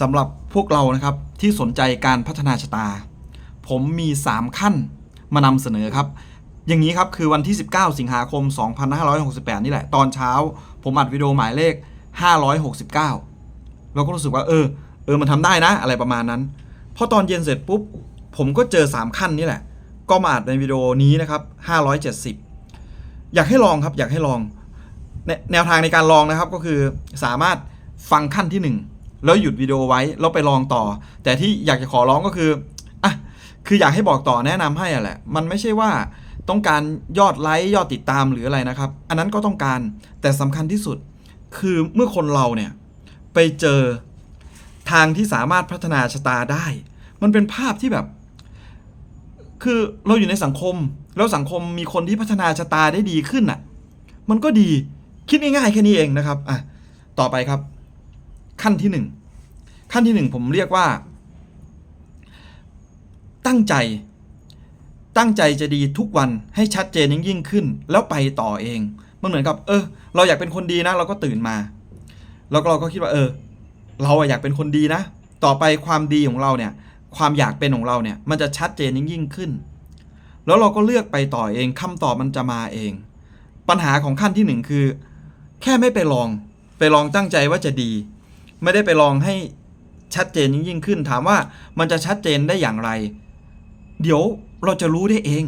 สำหรับพวกเรานะครับที่สนใจการพัฒนาชะตา ผมมี 3 ขั้นมานำเสนอครับ อย่างนี้ครับคือวันที่ 19 สิงหาคม 2568 นี่แหละ ตอนเช้า ผมอัดวิดีโอหมายเลข 569 เราก็รู้สึกว่า เออ เออมันทำได้นะ อะไรประมาณนั้น พอตอนเย็นเสร็จปุ๊บ ผมก็เจอ 3 ขั้นนี่แหละ ก็มาอัดในวิดีโอนี้นะครับ 570 อยากให้ลองครับอยากให้ลอง แนวทางในการลองนะครับก็คือสามารถฟังขั้นที่ 1 แล้วหยุดวิดีโอไว้แล้วไปลองต่อ แต่ที่อยากจะขอร้องก็คืออะคืออยากให้บอกต่อแนะนำให้อะแหละ มันไม่ใช่ว่าต้องการยอดไลค์ยอดติดตามหรืออะไรนะครับ อันนั้นก็ต้องการแต่สำคัญที่สุด คือเมื่อคนเราเนี่ยไปเจอทางที่สามารถพัฒนาชะตาได้ มันเป็นภาพที่แบบ คือเราอยู่ในสังคม แล้วสังคมมีคนที่พัฒนาชะตาได้ดีขึ้นอะ มันก็ดีคิดง่ายๆแค่นี้เองนะครับอะต่อไปครับ ขั้นที่หนึ่งขั้นที่หนึ่งผมเรียกว่า ตั้งใจ ตั้งใจจะดีทุกวันให้ชัดเจนยิ่งยิ่งขึ้น แล้วไปต่อเอง มันเหมือนกับ เออ เราอยากเป็นคนดีนะ เราก็ตื่นมา แล้วเราก็คิดว่า เออ เราอะอยากเป็นคนดีนะ ต่อไปความดีของเราเนี่ย ความอยากเป็นของเราเนี่ย มันจะชัดเจนยิ่งยิ่งขึ้น แล้วเราก็เลือกไปต่อเองคำตอบมันจะมาเอง ปัญหาของขั้นที่หนึ่งคือ แค่ไม่ไปลอง ไปลองตั้งใจว่าจะดี ไม่ได้ไปลองให้ชัดเจนยิ่งขึ้น ถามว่ามันจะชัดเจนได้อย่างไร เดี๋ยวเราจะรู้ได้เอง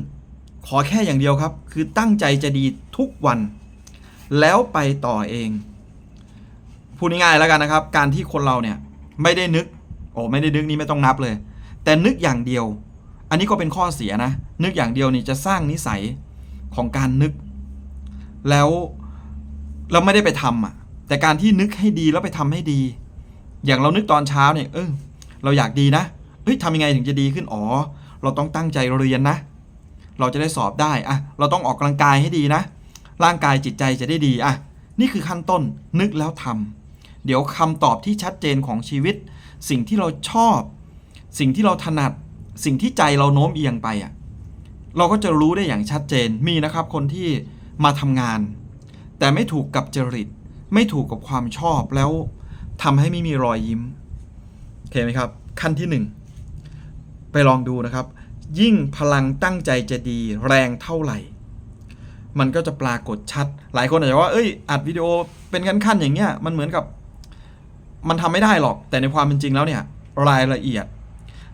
ขอแค่อย่างเดียวครับ คือตั้งใจจะดีทุกวัน แล้วไปต่อเองพูดง่ายๆแล้วกันนะครับ การที่คนเราเนี่ยไม่ได้นึกโอ้ไม่ได้นึกนี่ไม่ต้องนับเลย แต่นึกอย่างเดียว อันนี้ก็เป็นข้อเสียนะ นึกอย่างเดียวนี่จะสร้างนิสัยของการนึก แล้วเราไม่ได้ไปทำอะ แต่การที่นึกให้ดีแล้วไปทำให้ดี อย่างเรานึกตอนเช้าเนี่ยเออเราอยากดีนะเฮ้ยทำยังไงถึงจะดีขึ้นอ๋อ เราต้องตั้งใจเรียนนะ เราจะได้สอบได้อะเราต้องออกกำลังกายให้ดีนะ ร่างกายจิตใจจะได้ดีอะนี่คือขั้นต้นนึกแล้วทำเดี๋ยวคำตอบที่ชัดเจนของชีวิต สิ่งที่เราชอบ สิ่งที่เราถนัด สิ่งที่ใจเราโน้มเอียงไปอะเราก็จะรู้ได้อย่างชัดเจนมีนะครับคนที่มาทำงาน แต่ไม่ถูกกับจริต ไม่ถูกกับความชอบแล้วทำให้ไม่มีรอยยิ้มโอเคไหมครับ ขั้นที่หนึ่งไปลองดูนะครับ ยิ่งพลังตั้งใจจะดีแรงเท่าไหร่ มันก็จะปรากฏชัด หลายคนอาจจะว่าเอ้ยอัดวิดีโอเป็นขั้นๆอย่างเงี้ยมันเหมือนกับ มันทำไม่ได้หรอก แต่ในความเป็นจริงแล้วเนี่ยรายละเอียด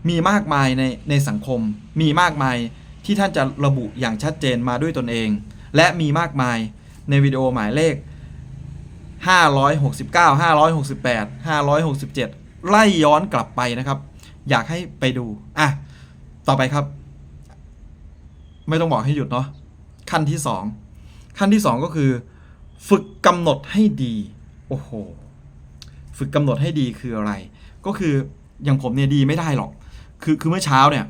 มีมากมายในในสังคม มีมากมายที่ท่านจะระบุอย่างชัดเจนมาด้วยตนเอง และมีมากมายในวิดีโอหมายเลข 569 568 567 ไล่ย้อนกลับไปนะครับ อยากให้ไปดู อะ ต่อไปครับ ไม่ต้องบอกให้หยุดเนาะขั้นที่สองขั้นที่สองก็คือ ฝึกกำหนดให้ดี โอ้โห ฝึกกำหนดให้ดีคืออะไร ก็คืออย่างผมเนี่ยดีไม่ได้หรอก คือคือเมื่อเช้าเนี่ย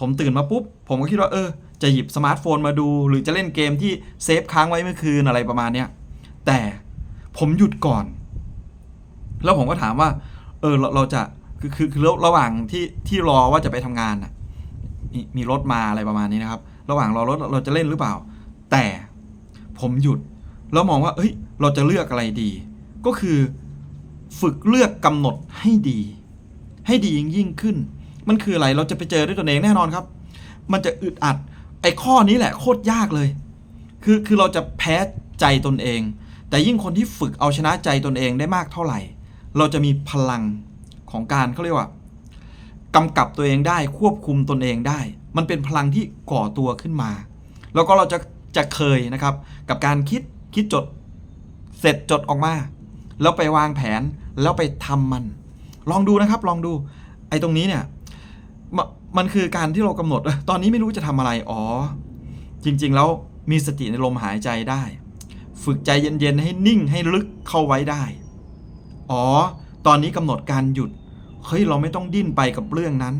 ผมตื่นมาปุ๊บ ผมก็คิดว่าเออ จะหยิบสมาร์ทโฟนมาดู หรือจะเล่นเกมที่เซฟค้างไว้เมื่อคืนอะไรประมาณเนี้ยแต่ ผมหยุดก่อน แล้วผมก็ถามว่า เออเราเราจะคือคือคือระหว่างที่ที่รอว่าจะไปทำงานน่ะมีมีรถมาอะไรประมาณนี้นะครับ ระหว่างรอรถเราจะเล่นหรือเปล่า แต่ผมหยุด แล้วมองว่าเอ้ย เราจะเลือกอะไรดี ก็คือฝึกเลือกกำหนดให้ดี ให้ดียิ่งยิ่งขึ้น มันคืออะไรเราจะไปเจอด้วยตนเองแน่นอนครับ มันจะอึดอัด ไอ้ข้อนี้แหละโคตรยากเลย คือคือเราจะแพ้ใจตนเอง แต่ยิ่งคนที่ฝึกเอาชนะใจตนเองได้มากเท่าไหร่ เราจะมีพลังของการเขาเรียกว่ากำกับตัวเองได้ควบคุมตนเองได้ มันเป็นพลังที่ก่อตัวขึ้นมา แล้วก็เราจะจะเคยนะครับ กับการคิดคิดจดเสร็จจดออกมา แล้วไปวางแผนแล้วไปทำมัน ลองดูนะครับลองดูไอ้ตรงนี้เนี่ยมมันคือการที่เรากำหนดตอนนี้ไม่รู้จะทำอะไรอ๋อ จริง ๆ แล้วมีสติในลมหายใจได้ ฝึกใจเย็นๆให้นิ่งให้ลึกเข้าไว้ได้ อ๋อ ตอนนี้กำหนดการหยุด เฮ้ยเราไม่ต้องดิ้นไปกับเรื่องนั้น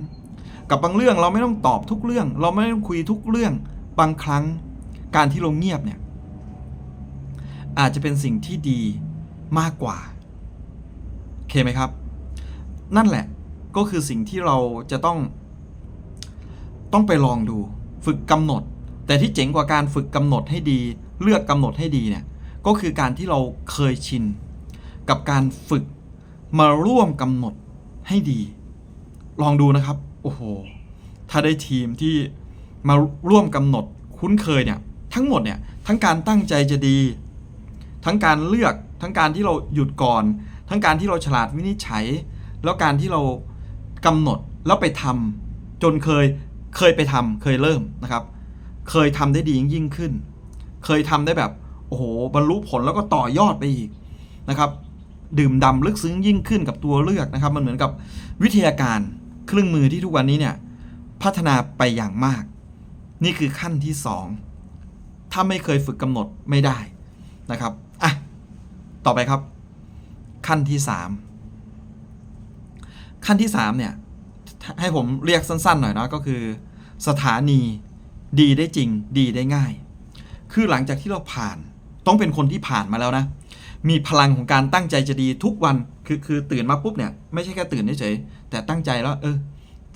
กับบางเรื่องเราไม่ต้องตอบทุกเรื่อง เราไม่ต้องคุยทุกเรื่อง บางครั้งการที่เราเงียบเนี่ย อาจจะเป็นสิ่งที่ดีมากกว่าโอเคไหมครับ นั่นแหละก็คือสิ่งที่เราจะต้อง ต้องไปลองดู ฝึกกำหนด แต่ที่เจ๋งกว่าการฝึกกำหนดให้ดี เลือกกำหนดให้ดีเนี่ย ก็คือการที่เราเคยชิน กับการฝึกมาร่วมกำหนดให้ดี ลองดูนะครับ โอ้โห ถ้าได้ทีมที่มาร่วมกำหนดคุ้นเคยเนี่ยทั้งหมดเนี่ยทั้งการตั้งใจจะดี ทั้งการเลือกทั้งการที่เราหยุดก่อน ทั้งการที่เราฉลาดวินิจฉัย แล้วการที่เรากำหนดแล้วไปทำจนเคยเคยไปทำเคยเริ่มนะครับ เคยทำได้ดียิ่งขึ้น เคยทำได้แบบ โอ้โหบรรลุผลแล้วก็ต่อยอดไปอีกนะครับดื่มดำลึกซึ้งยิ่งขึ้นกับตัวเลือกนะครับ มันเหมือนกับวิทยาการเครื่องมือที่ทุกวันนี้เนี่ยพัฒนาไปอย่างมาก นี่คือขั้นที่สองถ้าไม่เคยฝึกกำหนดไม่ได้นะครับอะต่อไปครับ ขั้นที่สามขั้นที่สามเนี่ยให้ผมเรียกสั้นๆหน่อยนะก็คือ สถานีดีได้จริง ดีได้ง่าย คือหลังจากที่เราผ่าน ต้องเป็นคนที่ผ่านมาแล้วนะ มีพลังของการตั้งใจจะดีทุกวันคือคือตื่นมาปุ๊บเนี่ยไม่ใช่แค่ตื่นเฉยๆแต่ตั้งใจแล้ว เออ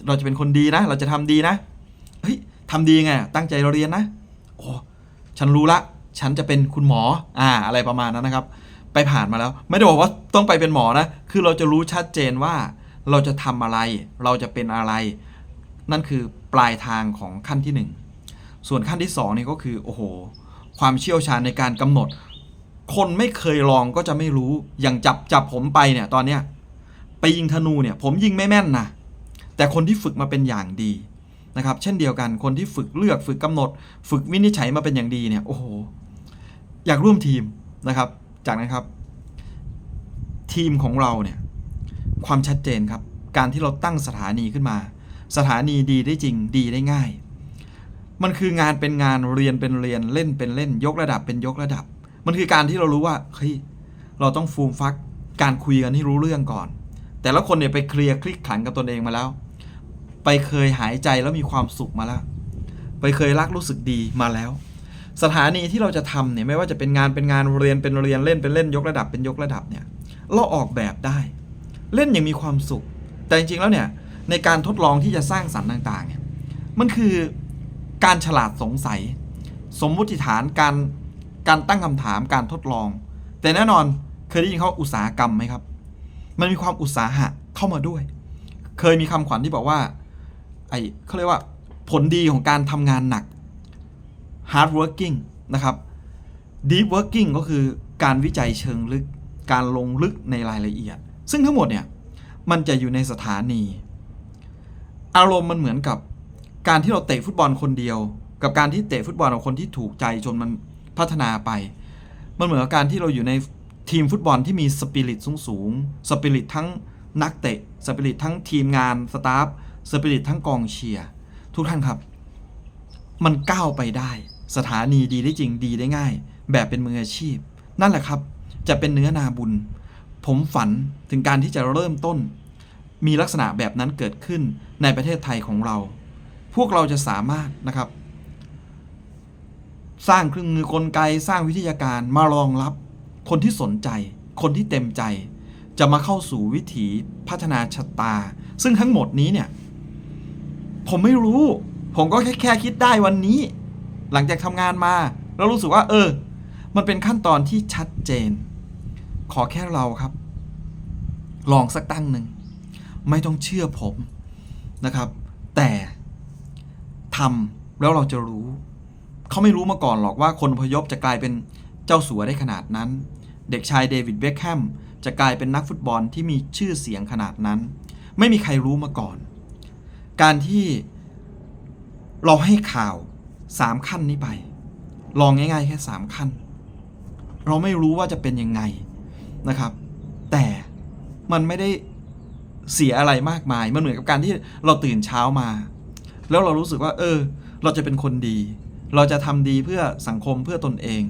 เราจะเป็นคนดีนะ เราจะทำดีนะเฮ้ยทำดีไงตั้งใจเราเรียนนะโอ้ฉันรู้ละ ฉันจะเป็นคุณหมออ่าอะไรประมาณนั้นนะครับ ไปผ่านมาแล้ว ไม่ได้บอกว่าต้องไปเป็นหมอนะ คือเราจะรู้ชัดเจนว่า เราจะทำอะไร เราจะเป็นอะไร นั่นคือปลายทางของขั้นที่หนึ่งส่วนขั้นที่สองนี่ก็คือโอ้โห ความเชี่ยวชาญในการกำหนด คนไม่เคยลองก็จะไม่รู้อย่างจับจับผมไปเนี่ยตอนเนี้ยไปยิงธนูเนี่ยผมยิงไม่แม่นนะแต่คนที่ฝึกมาเป็นอย่างดีนะครับเช่นเดียวกันคนที่ฝึกเลือกฝึกกำหนด ฝึกวินิจฉัยมาเป็นอย่างดีเนี่ยโอ้โหอยากร่วมทีมนะครับ จากนั้นครับ ทีมของเราเนี่ยความชัดเจนครับ การที่เราตั้งสถานีขึ้นมา สถานีดีได้จริงดีได้ง่าย มันคืองานเป็นงานเรียนเป็นเรียนเล่นเป็นเล่น ยกระดับเป็นยกระดับ มันคือการที่เรารู้ว่าเฮ้ยเราต้องฟูมฟักการคุยกันให้รู้เรื่องก่อน แต่ละคนเนี่ยไปเคลียร์คลิกขันกับตนเองมาแล้ว ไปเคยหายใจแล้วมีความสุขมาแล้ว ไปเคยรักรู้สึกดีมาแล้ว สถานีที่เราจะทำเนี่ยไม่ว่าจะเป็นงานเป็นงานเรียนเป็นเรียนเล่นเป็นเล่นยกระดับเป็นยกระดับเนี่ยเราออกแบบได้ เล่นอย่างมีความสุข แต่จริงๆแล้วเนี่ยในการทดลองที่จะสร้างสรรค์ต่างๆเนี่ยมันคือ การฉลาดสงสัย สมมุติฐานการการตั้งคำถามการทดลอง แต่แน่นอนเคยได้ยินเขาอุตสาหกรรมไหมครับ มันมีความอุตสาหะเข้ามาด้วย เคยมีคำขวัญที่บอกว่าไอเขาเรียกว่าผลดีของการทำงานหนัก hard working นะครับ deep working ก็คือการวิจัยเชิงลึก การลงลึกในรายละเอียด ซึ่งทั้งหมดเนี่ย มันจะอยู่ในสถานี อารมณ์มันเหมือนกับ การที่เราเตะฟุตบอลคนเดียว กับการที่เตะฟุตบอลกับคนที่ถูกใจจนมันพัฒนาไป มันเหมือนกับการที่เราอยู่ในทีมฟุตบอลที่มีสปิริตสูงสูงสปิริตทั้งนักเตะสปิริตทั้งทีมงานสตาฟสปิริตทั้งกองเชียร์ทุกท่านครับ มันก้าวไปได้ สถานีดีได้จริงดีได้ง่าย แบบเป็นมืออาชีพ นั่นแหละครับ จะเป็นเนื้อนาบุญ ผมฝันถึงการที่จะเริ่มต้น มีลักษณะแบบนั้นเกิดขึ้นในประเทศไทยของเรา พวกเราจะสามารถนะครับ สร้างเครื่องมือกลไกสร้างวิทยาการมารองรับ คนที่สนใจ คนที่เต็มใจ จะมาเข้าสู่วิถีพัฒนาชะตา ซึ่งทั้งหมดนี้เนี่ย ผมไม่รู้ ผมก็แค่แค่คิดได้วันนี้ หลังจากทำงานมา แล้วรู้สึกว่า เออ มันเป็นขั้นตอนที่ชัดเจน ขอแค่เราครับ ลองสักตั้งหนึ่งไม่ต้องเชื่อผมนะครับ แต่ ทำแล้วเราจะรู้ เขาไม่รู้มาก่อนหรอกว่าคนพยพจะกลายเป็นเจ้าสัวได้ขนาดนั้น เด็กชายเดวิดเบคแฮมจะกลายเป็นนักฟุตบอลที่มีชื่อเสียงขนาดนั้น ไม่มีใครรู้มาก่อน การที่เราให้ข่าวสามขั้นนี้ไป ลองง่าย ๆ แค่สามขั้น เราไม่รู้ว่าจะเป็นยังไงนะครับ แต่มันไม่ได้เสียอะไรมากมาย มันเหมือนกับการที่เราตื่นเช้ามา แล้วเรารู้สึกว่า เออ เราจะเป็นคนดี เราจะทำดีเพื่อสังคมเพื่อตนเอง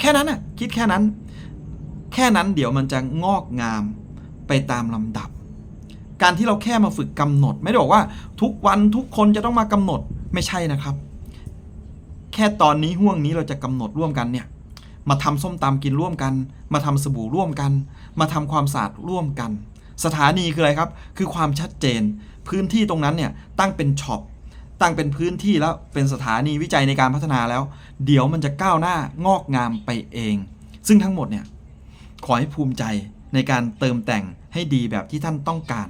แค่นั้นน่ะ คิดแค่นั้น แค่นั้นเดี๋ยวมันจะงอกงามไปตามลำดับ การที่เราแค่มาฝึกกำหนด ไม่ได้บอกว่า ทุกวันทุกคนจะต้องมากำหนดไม่ใช่นะครับ แค่ตอนนี้ห่วงนี้เราจะกำหนดร่วมกันเนี่ยมาทำส้มตำกินร่วมกัน มาทำสบู่ร่วมกัน มาทำความสะอาดร่วมกัน สถานีคืออะไรครับ คือความชัดเจน พื้นที่ตรงนั้นเนี่ยตั้งเป็นช็อป ตั้งเป็นพื้นที่แล้วเป็นสถานีวิจัยในการพัฒนาแล้ว เดี๋ยวมันจะก้าวหน้างอกงามไปเอง ซึ่งทั้งหมดเนี่ยขอให้ภูมิใจในการเติมแต่งให้ดีแบบที่ท่านต้องการ